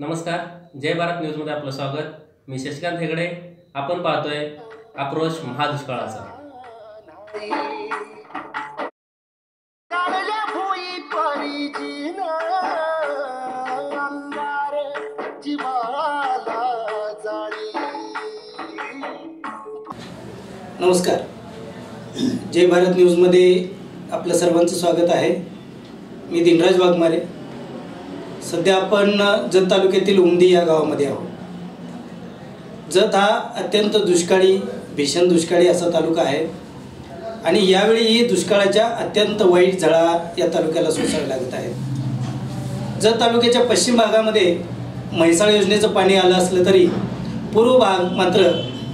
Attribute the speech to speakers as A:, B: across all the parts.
A: नमस्कार जय भारत न्यूजमध्ये आपलं स्वागत. मी शशिकांत हेगडे. आपण पाहतोय आक्रोश महादुष्काळाचा.
B: नमस्कार. जय भारत न्यूजमध्ये आपलं सर्वांचं स्वागत आहे. मी दिनराज वाघमारे. सध्या आपण जत तालुक्यातील उमदी या गावामध्ये आहोत. जत हा अत्यंत दुष्काळी भीषण दुष्काळी असा तालुका आहे. आणि यावेळी दुष्काळाच्या अत्यंत वाईट झळा या तालुक्याला सोसाव्या लागत आहेत. जत तालुक्याच्या पश्चिम भागामध्ये म्हैसाळ योजनेचं पाणी आलं असलं तरी पूर्व भाग मात्र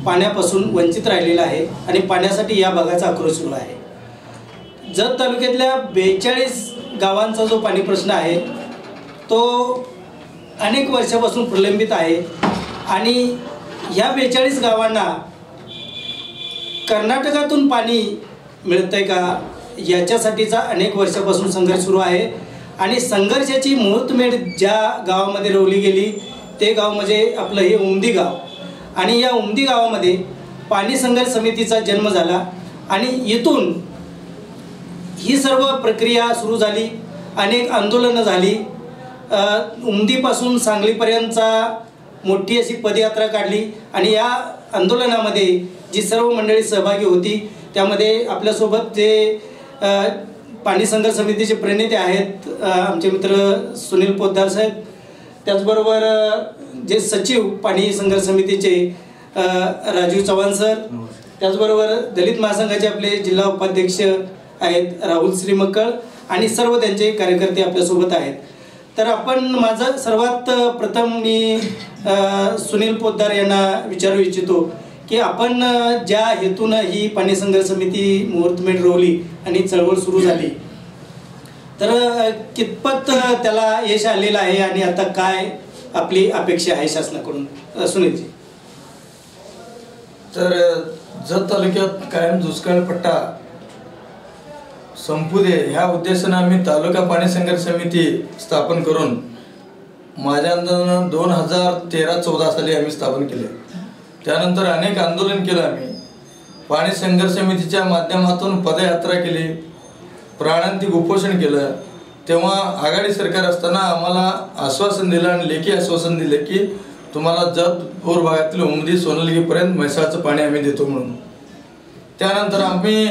B: पाण्यापासून वंचित राहिलेला आहे आणि पाण्यासाठी या भागाचा आक्रोश सुरू आहे. जत तालुक्यातल्या बेचाळीस गावांचा जो पाणी प्रश्न आहे तो अनेक वर्षापासून प्रलंबित आहे. आणि ह्या बेचाळीस गावांना कर्नाटकातून पाणी मिळतंय का? याच्यासाठीचा अनेक वर्षापासून संघर्ष सुरू आहे. आणि संघर्षाची मुहूर्तमेढ ज्या गावामध्ये रोवली गेली ते गाव म्हणजे आपलं हे उमदी गाव. आणि या उमदी गावामध्ये पाणी संघर्ष समितीचा जन्म झाला. आणि इथून ही सर्व प्रक्रिया सुरू झाली. अनेक आंदोलनं झाली. उमदीपासून सांगलीपर्यंतचा मोठी अशी पदयात्रा काढली आणि या आंदोलनामध्ये जी सर्व मंडळी सहभागी होती त्यामध्ये आपल्यासोबत जे पाणी संघर्ष समितीचे प्रणेते आहेत आमचे मित्र सुनील पोद्दार साहेब त्याचबरोबर जे सचिव पाणी संघर्ष समितीचे राजीव चव्हाण सर त्याचबरोबर दलित महासंघाचे आपले जिल्हा उपाध्यक्ष आहेत राहुल श्रीमक्कळ आणि सर्व त्यांचे कार्यकर्ते आपल्यासोबत आहेत. तर आपण माझं सर्वात प्रथम मी सुनील पोद्दार यांना विचारू इच्छितो की आपण ज्या हेतून ही पाणी संघर्ष समिती मुहूर्तमेढ रोवली आणि चळवळ सुरू झाली तर कितपत त्याला यश आलेलं आहे आणि आता काय आपली अपेक्षा आहे शासनाकडून? सुनीलजी.
C: तर जत तालुक्यात कायम दुष्काळ पट्टा संपू दे ह्या उद्देशानं आम्ही तालुका पाणी संघर्ष समिती स्थापन करून माझ्या अंदाजानं दोन हजार तेरा चौदा साली आम्ही स्थापन केले. त्यानंतर अनेक आंदोलन केलं आम्ही. पाणी संघर्ष समितीच्या माध्यमातून पदयात्रा केली प्राणांतिक उपोषण केलं. तेव्हा आघाडी सरकार असताना आम्हाला आश्वासन दिलं आणि लेखी आश्वासन दिलं की तुम्हाला जतपूर भागातील उमदी सोनलगीपर्यंत म्हैसाळचं पाणी आम्ही देतो म्हणून. त्यानंतर आम्ही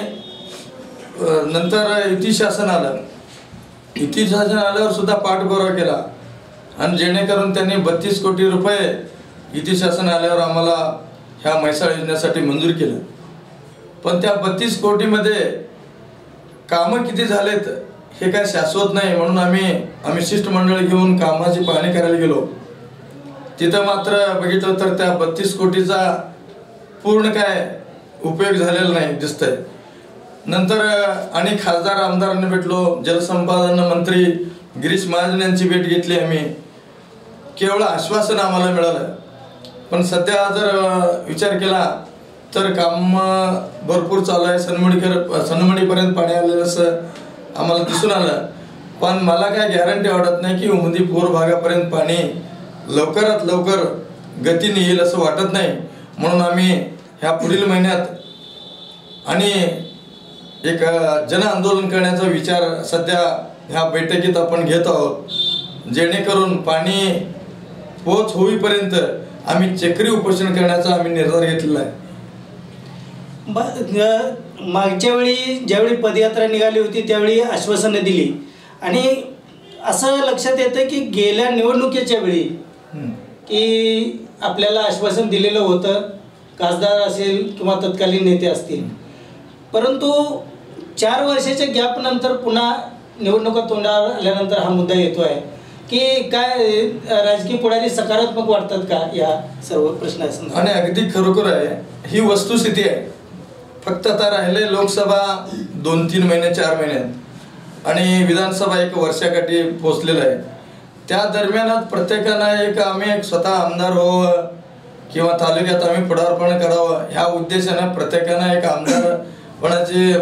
C: नंतर युती शासन आलं युती शासन आल्यावर सुद्धा पाठपुरावा केला. आणि जेणेकरून त्यांनी बत्तीस कोटी रुपये युती शासन आल्यावर आम्हाला ह्या म्हैसाळ योजनेसाठी मंजूर केलं. पण त्या बत्तीस कोटीमध्ये कामं किती झालेत हे काय शाश्वत नाही म्हणून आम्ही आम्ही शिष्टमंडळ घेऊन कामाची पाहणी करायला गेलो. तिथं मात्र बघितलं तर त्या बत्तीस कोटीचा पूर्ण काय उपयोग झालेला नाही दिसतंय. नंतर आणि खासदार आमदारांना भेटलो जलसंपादन मंत्री गिरीश महाजन यांची भेट घेतली आम्ही. केवळ आश्वासन आम्हाला मिळालं. पण सध्या जर विचार केला तर काम भरपूर चालू आहे. सनमणीकर सनमणीपर्यंत पाणी आलेलं असं आम्हाला दिसून आलं. पण मला काय गॅरंटी वाटत नाही की उमदी पूर भागापर्यंत पाणी लवकरात लवकर गतीने येईल असं वाटत नाही. म्हणून आम्ही ह्या पुढील महिन्यात आणि एक जन आंदोलन करण्याचा विचार सध्या ह्या बैठकीत आपण घेत आहोत. जेणेकरून पाणी पोच होईपर्यंत आम्ही चक्री उपोषण करण्याचा आम्ही निर्धार घेतलेला आहे.
B: मागच्या वेळी ज्यावेळी पदयात्रा निघाली होती त्यावेळी आश्वासनं दिली. आणि असं लक्षात येतं की गेल्या निवडणुकीच्या वेळी. की आपल्याला आश्वासन दिलेलं होतं. खासदार असेल किंवा तत्कालीन नेते असतील. परंतु चार वर्षाच्या गॅप नंतर पुन्हा निवडणुका तोंडावर आल्यानंतर हा मुद्दा येतो आहे की काय राजकीय पुढारी सकारात्मक वाटतात का या सर्व प्रश्न
C: आणि अगदी खरोखर आहे ही वस्तुस्थिती आहे. फक्त आता राहिले लोकसभा दोन तीन महिने चार महिन्यात आणि विधानसभा एक वर्षाकाठी पोचलेलं आहे. त्या दरम्यानच प्रत्येकानं एक आम्ही एक स्वतः आमदार व्हावं किंवा तालुक्यात आम्ही पुढारपण करावं ह्या उद्देशानं प्रत्येकानं एक आमदार होण्याची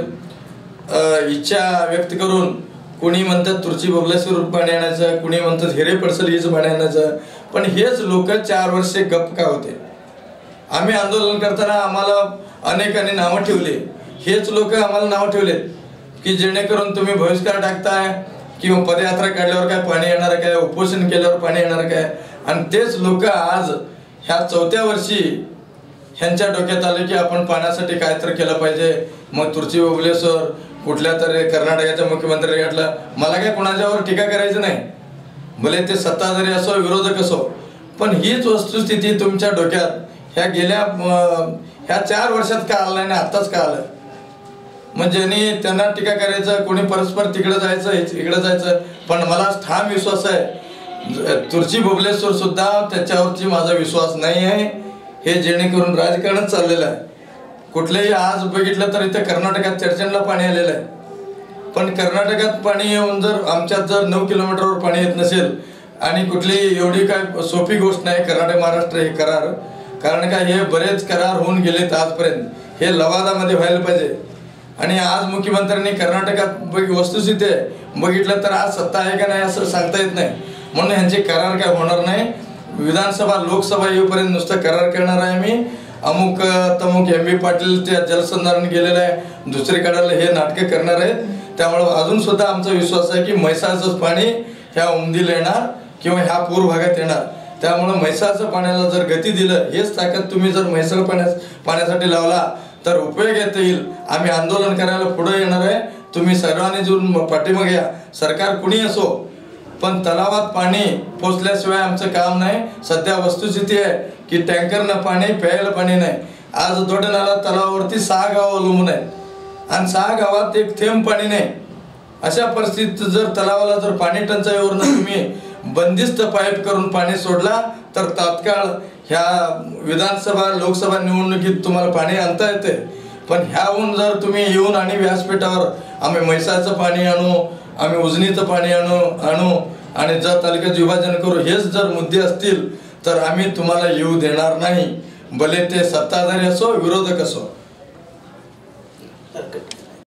C: इच्छा व्यक्त करून कोणी म्हणतात तुरची बबलेश्वर पाणी आणायचं कोणी म्हणतात हिरे पडसल हीच पाणी आणायचं. पण हेच लोक चार वर्षे गप का होते? आम्ही आंदोलन करताना आम्हाला अनेकांनी नावं ठेवली. हेच लोक आम्हाला नावं ठेवलेत की जेणेकरून तुम्ही बहिष्कार टाकताय किंवा पदयात्रा काढल्यावर काय पाणी येणार काय उपोषण केल्यावर पाणी येणार काय? आणि तेच लोक आज ह्या चौथ्या वर्षी ह्यांच्या डोक्यात आले की आपण पाण्यासाठी काय तर केलं पाहिजे. मग तुर्ची ओबलेश्वर कुठल्या तरी कर्नाटकाच्या मुख्यमंत्री म्हटलं मला काय कोणाच्यावर टीका करायची नाही. भले ते सत्ताधारी असो विरोधक असो पण हीच वस्तुस्थिती तुमच्या डोक्यात ह्या गेल्या ह्या चार वर्षात का आलं नाही आत्ताच का आलं? म्हणजे ज्यांनी त्यांना टीका करायचं कोणी परस्पर तिकडे जायचं इच- इकडे जायचं पण मला ठाम विश्वास आहे. तुर्ची भुबलेश्वर सुद्धा त्याच्यावरची माझा विश्वास नाही आहे. हे जेणेकरून राजकारणच चाललेलं आहे. कुठलंही आज बघितलं तर इथे कर्नाटकात चर्चनला पाणी आलेलं आहे. पण कर्नाटकात पाणी येऊन जर आमच्यात जर नऊ किलोमीटरवर पाणी येत नसेल आणि कुठली एवढी काय सोपी गोष्ट नाही कर्नाटक महाराष्ट्र हे करार कारण का हे बरेच करार होऊन गेलेत आजपर्यंत. हे लवादामध्ये व्हायला पाहिजे. आणि आज मुख्यमंत्र्यांनी कर्नाटकात वस्तुस्थिती आहे. बघितलं तर आज सत्ता आहे का नाही असं सांगता येत नाही. म्हणून ह्यांचे करार काय होणार नाही. विधानसभा लोकसभा येऊपर्यंत नुसतं करार करणार आहे मी अमुक तमुक एम बी पाटील त्या जलसंधारण गेलेलं आहे. दुसरीकडे हे नाटकं करणार आहेत. त्यामुळं अजून सुद्धा आमचा विश्वास आहे की म्हैसाळचंच पाणी ह्या उमदीला येणार किंवा ह्या पूर भागात येणार. त्यामुळं म्हैसाळचं पाण्याला जर गती दिलं हेच ताकद तुम्ही जर म्हैसाळ पाण्यास पाण्यासाठी लावला तर उपयोग येता येईल. आम्ही आंदोलन करायला पुढे येणार आहे. तुम्ही सर्वांनी जुळून पाठीमागे या. सरकार कुणी असो पण तलावात पाणी पोचल्याशिवाय आमचं काम नाही. सध्या वस्तुस्थिती आहे की टँकरनं पाणी प्यायला पाणी नाही. आज दोडनाला तलावावरती सहा गावं अवलंबून आहेत. आणि सहा गावात एक थेंब पाणी नाही. अशा परिस्थितीत जर तलावाला जर पाणी टंचाईवरनं तुम्ही बंदिस्त पाईप करून पाणी सोडला तर तात्काळ ह्या विधानसभा लोकसभा निवडणुकीत तुम्हाला पाणी आणता येते पण ह्याहून जर तुम्ही येऊन आणि व्यासपीठावर आम्ही म्हैसाचं पाणी आणू आम्ही उजनीचं पाणी आणू आणू आणि जर तालुक्यात विभाजन करू हेच जर मुद्दे असतील तर आम्ही तुम्हाला येऊ देणार नाही. भले ते सत्ताधारी असो विरोधक असो.